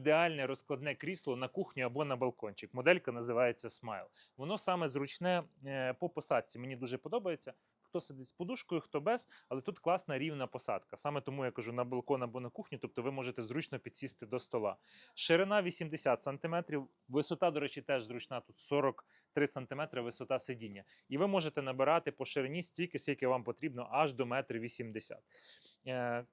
Ідеальне розкладне крісло на кухню або на балкончик. Моделька називається Smile. Воно саме зручне е, по посадці. Мені дуже подобається. Хто сидить з подушкою, хто без, але тут класна рівна посадка. Саме тому я кажу на балкон або на кухню, тобто ви можете зручно підсісти до стола. Ширина 80 см, висота, до речі, теж зручна. Тут 43 см висота сидіння. І ви можете набирати по ширині стільки, скільки вам потрібно, аж до 1,80 м.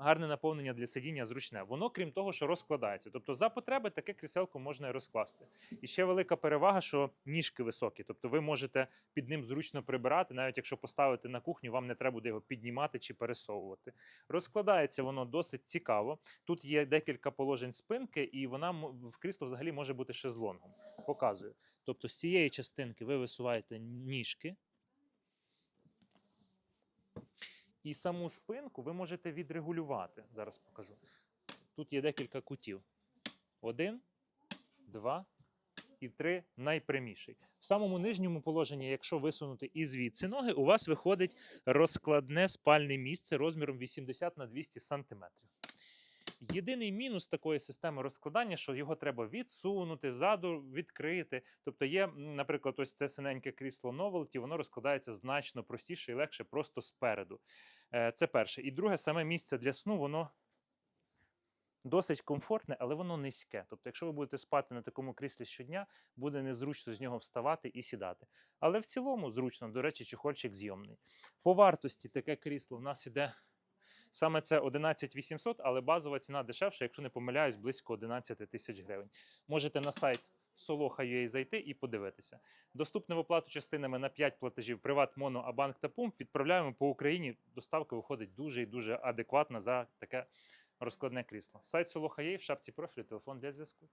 Гарне наповнення для сидіння зручне. Воно, крім того, що розкладається. Тобто, за потреби таке кріселко можна і розкласти. І ще велика перевага, що ніжки високі. Тобто ви можете під ним зручно прибирати, навіть якщо поставити на кухню, вам не треба буде його піднімати чи пересовувати. Розкладається воно досить цікаво. Тут є декілька положень спинки, і вона в крісло взагалі може бути шезлонгом. Показую. Тобто, з цієї частинки ви висуваєте ніжки. І саму спинку ви можете відрегулювати. Зараз покажу. Тут є декілька кутів. Один, два і три найпряміший. В самому нижньому положенні, якщо висунути і звідси ноги, у вас виходить розкладне спальне місце розміром 80 на 200 см. Єдиний мінус такої системи розкладання, що його треба відсунути, ззаду відкрити. Тобто є, наприклад, ось це синеньке крісло Novelty, воно розкладається значно простіше і легше просто спереду. Е, Це перше. І друге, саме місце для сну, воно досить комфортне, але воно низьке. Тобто, якщо ви будете спати на такому кріслі щодня, буде незручно з нього вставати і сідати. Але в цілому зручно, до речі, чехольчик зйомний. По вартості таке крісло в нас іде. Саме це 11 800, але базова ціна дешевша, якщо не помиляюсь, близько 11 тисяч гривень. Можете на сайт Soloha.ua зайти і подивитися. Доступне в оплату частинами на 5 платежів Приват, Моно, Абанк та Пумп. Відправляємо по Україні. Доставка виходить дуже і дуже адекватна за таке розкладне крісло. Сайт Soloha.ua в шапці профілю, телефон для зв'язку.